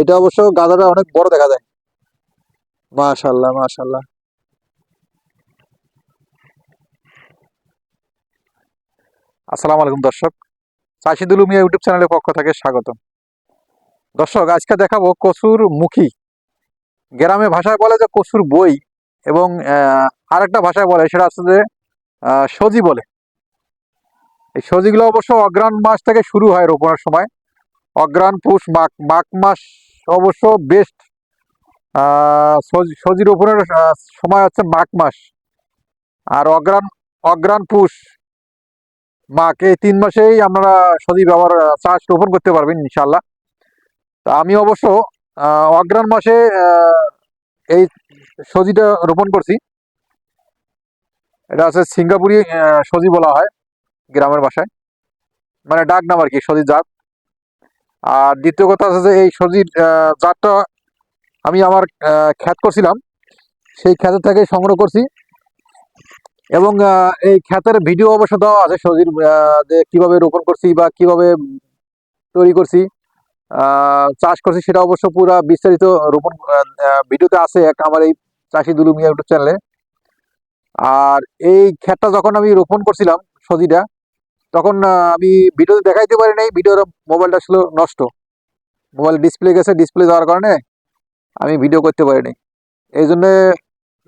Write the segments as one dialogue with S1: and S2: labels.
S1: এটা অবশ্য গাধাটা অনেক বড় দেখা যায়। মাশাল্লাহ মাশাল্লাহ। আসসালামু আলাইকুম দর্শক। চাষিদুল মিয়া ইউটিউব চ্যানেলের পক্ষ থেকে স্বাগত দর্শক, আজকে দেখাবো কচুর মুখী। গ্রামে ভাষায় বলে যে কচুর বই এবং আরেকটা ভাষায় বলে, সেটা হচ্ছে যে সজি বলে। এই সজিগুলো অবশ্য অগ্রাণ মাস থেকে শুরু হয় রোপণের সময়। অগ্রাণ, পুষ, মাঘ মাঘ মাস অবশ্য বেস্ট সজি রোপণের সময় হচ্ছে মাঘ মাস। আর অগ্রাণ অগ্রাণ পুষ, মাঘ, এই তিন মাসেই আপনারা সজি ব্যবহার চাষ রোপণ করতে পারবেন ইনশাল্লাহ তা আমি অবশ্য অগ্রাণ মাসে এই সজিটা রোপণ করছি। এটা আছে সিঙ্গাপুরি সজি বলা হয়, গ্রামের ভাষায়। মানে ডাক নাম আর কি, সজি জাত। আর দ্বিতীয় কথা আছে যে এই সবজির জাতটা আমি আমার খ্যাত করছিলাম। সেই খ্যাতের থেকে সংগ্রহ করছি। এবং এই খ্যাতের ভিডিও অবশ্য দেওয়া আছে আহ, যে কীভাবে রোপণ করছি বা কীভাবে তৈরি করছি। চাষ করছি সেটা অবশ্য পুরা বিস্তারিত রোপণ ভিডিওতে আছে এক আমার এই চাষি দুলু মিয়া ইউটিউব চ্যানেলে। আর এই ক্ষেতটা যখন আমি রোপণ করছিলাম সজিটা তখন আমি ভিডিওতে দেখাইতে পারি নাই, ভিডিওর মোবাইলটা ছিল নষ্ট। মোবাইল ডিসপ্লে গেছে ডিসপ্লে যাওয়ার কারণে আমি ভিডিও করতে পারিনি। এই জন্যে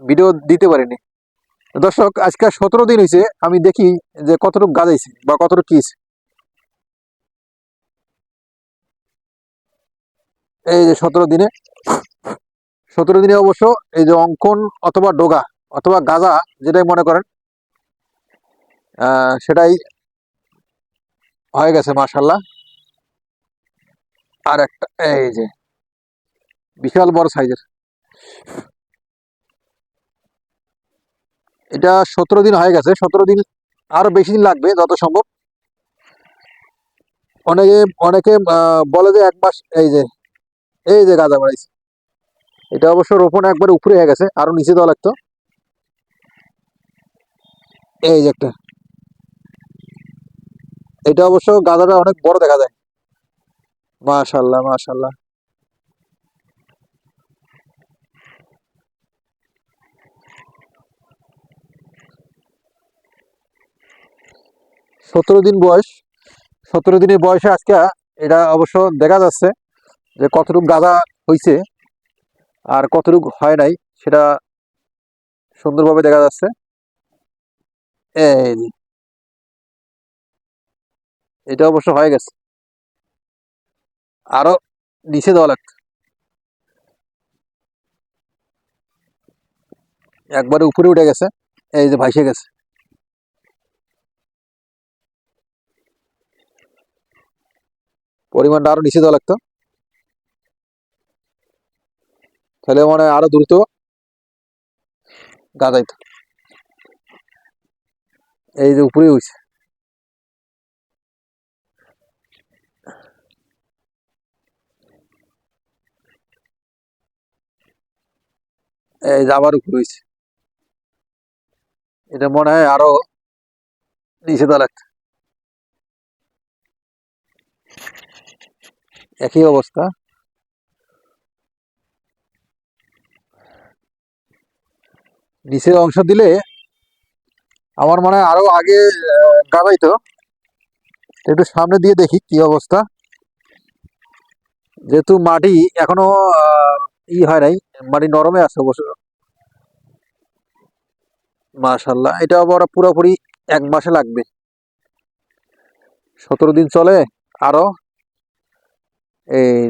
S1: ভিডিও দিতে পারিনি। দর্শক, আজকে সতেরো দিন হয়েছে আমি দেখি যে কতটুকু গাজাইছে বা কতটুকু কিস এই যে সতেরো দিনে সতেরো দিনে অবশ্য এই যে অঙ্কন অথবা ডোগা অথবা গাজা, যেটাই মনে করেন সেটাই হয়ে গেছে মাশাল্লাহ আর একটা, এই যে, বিশাল বড় সাইজের। এটা সতেরো দিন হয়ে গেছে, সতেরো দিন আরও বেশি দিন লাগবে যত সম্ভব। অনেকে অনেকে বলে যে এক মাস, এই যে এই যে গাঁদা বাড়াইছে এটা অবশ্য রোপণ একবার উপরে হয়ে গেছে, আরও নিচে দেওয়া লাগতো। এই যে একটা। এটা অবশ্য গাঁদাটা অনেক বড় দেখা যায়। মাশাল্লাহ মাশাল্লাহ। সতেরো দিন বয়স। সতেরো দিনের বয়সে আজকে এটা অবশ্য দেখা যাচ্ছে যে কতটুকু গাঁদা হয়েছে আর কতটুকু হয় নাই, সেটা সুন্দরভাবে দেখা যাচ্ছে। এই এটা অবশ্য হয়ে গেছে। আরও নিচে দেওয়া লাগতো একবারে উপরে উঠে গেছে, এই যে ভাইসে গেছে। পরিমাণটা আরও নিচে দেওয়া লাগতো। তাহলে মানে আরও দ্রুত গাদাইতো এই যে উপরে হইছে এই আবার হইছে এটা মনে হয় আরও নিচে একই অবস্থা। নিচের অংশ দিলে আমার মনে হয় আরও আগে গাবাইতো। একটু সামনে দিয়ে দেখি কি অবস্থা। যেহেতু মাটি এখনও ই হয় নাই মাটি নরমে আছে অবশ্য। মাশাল্লাহ, এটা আবার পুরোপুরি এক মাসে লাগবে। সতেরো দিন চলে আরও। এই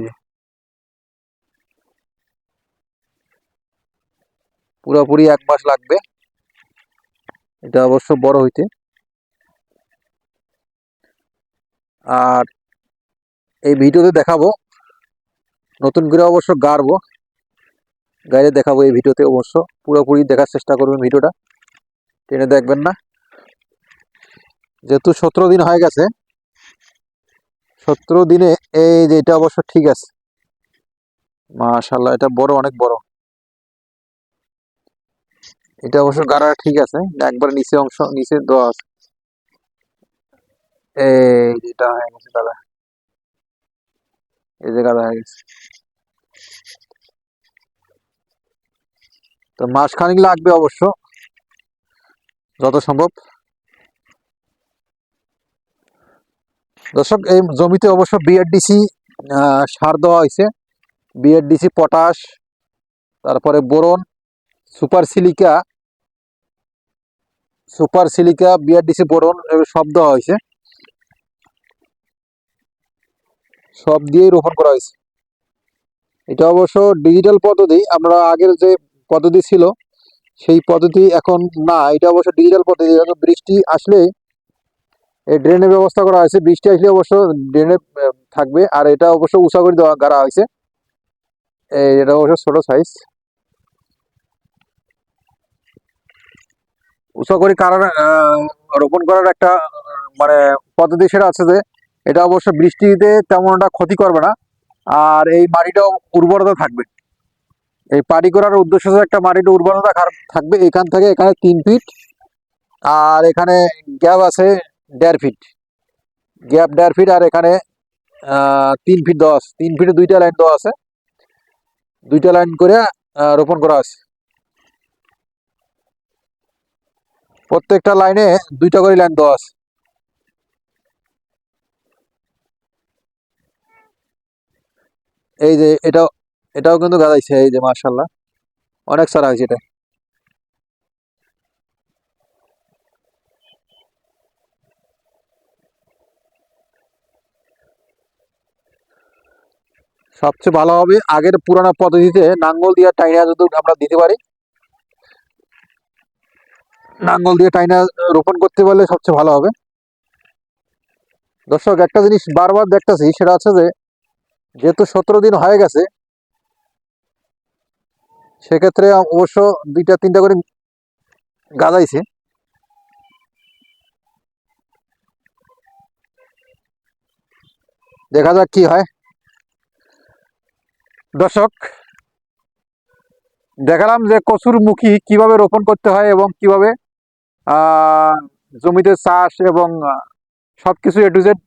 S1: পুরোপুরি এক মাস লাগবে। এটা অবশ্য বড় হইতে। আর এই ভিডিওতে দেখাবো, নতুন করে অবশ্য গাড়বো। গাড়ি দেখাবো এই ভিডিওতে অবশ্য। পুরোপুরি দেখার চেষ্টা করবেন ভিডিওটা। টেনে দেখবেন না। যেহেতু সতেরো দিন হয়ে গেছে, সতেরো দিনে এই যে এটা অবশ্য ঠিক আছে। মাশাল্লাহ এটা বড়, অনেক বড়। এটা অবশ্য গাড়া ঠিক আছে, একবার নিচে অংশ, নিচে দেওয়া আছে। এই হয়ে গেছে দাদা এই যে গাদা হয়ে গেছে। তো মাস খানিক লাগবে অবশ্য। যত সম্ভব। দর্শক, এই জমিতে অবশ্য বিআরডিসি সার দেওয়া হয়েছে। বিআরডিসি পটাশ, তারপরে boron, super silica super silica BRDC boron সব দেওয়া হয়েছে। সব দিয়েই রোপণ করা হয়েছে। এটা অবশ্য ডিজিটাল পদ্ধতি। আমরা আগের যে পদ্ধতি ছিল, সেই পদ্ধতি এখন না, এটা অবশ্য ডিজিটাল পদ্ধতি বৃষ্টি আসলে এই ড্রেনের ব্যবস্থা করা হয়েছে, বৃষ্টি আসলে অবশ্য ড্রেনে থাকবে, আর এটা অবশ্য উঁচা করে দেওয়া, গাড়া হয়েছে। এটা অবশ্য ছোট সাইজ উঁচা করে কারণ রোপণ করার একটা মানে পদ্ধতি সেটা আছে যে, এটা অবশ্য বৃষ্টিতে তেমন একটা ক্ষতি করবে না, আর এই মাটিটাও উর্বরতা থাকবে। এই পাড়ি করার উদ্দেশ্য একটা মাটিটা উর্বরতা থাকবে এখান থেকে, এখানে তিন ফিট আর এখানে গ্যাপ আছে দেড় ফিট গ্যাপ দেড় ফিট আর এখানে তিন ফিট আছে। তিন ফিটে দুইটা লাইন দেওয়া আছে। দুইটা লাইন করে রোপণ করা আছে। প্রত্যেকটা লাইনে দুইটা করে লাইন দেওয়া আছে। এই যে এটাও এটাও কিন্তু গাদাইছে এই যে মার্শাল্লাহ অনেক সারা হয়েছে এটা। সবচেয়ে ভালো হবে আগের পুরানো পদ্ধতিতে নাঙ্গল দিয়ে টাইনা যদি আমরা দিতে পারি। নাঙ্গল দিয়ে টাইনা রোপণ করতে পারলে সবচেয়ে ভালো হবে। দর্শক, একটা জিনিস বারবার দেখতেছি, সেটা হচ্ছে যে, যেহেতু সতেরো দিন হয়ে গেছে সেক্ষেত্রে অবশ্য দুইটা, তিনটা করে গাদাইছে দেখা যাক কি হয়। দর্শক, দেখালাম যে কচুর মুখী কীভাবে রোপণ করতে হয় এবং কীভাবে জমিতে চাষ এবং সবকিছু এ টু জেড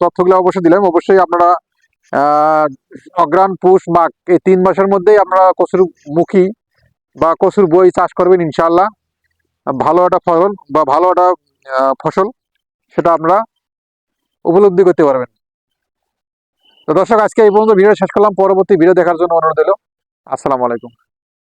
S1: তথ্যগুলো অবশ্যই দিলাম। অবশ্যই আপনারা অগ্রাণ পুষ মাঘ এই তিন মাসের মধ্যেই আমরা কচুর মুখী বা কচুর বই চাষ করবেন ইনশাল্লাহ ভালো একটা ফসল বা ভালো একটা ফসল সেটা আমরা উপলব্ধি করতে পারবেন। তো দর্শক, আজকে এই পর্যন্ত ভিডিও শেষ করলাম। পরবর্তী ভিডিও দেখার জন্য অনুরোধ দিল আসসালামু আলাইকুম।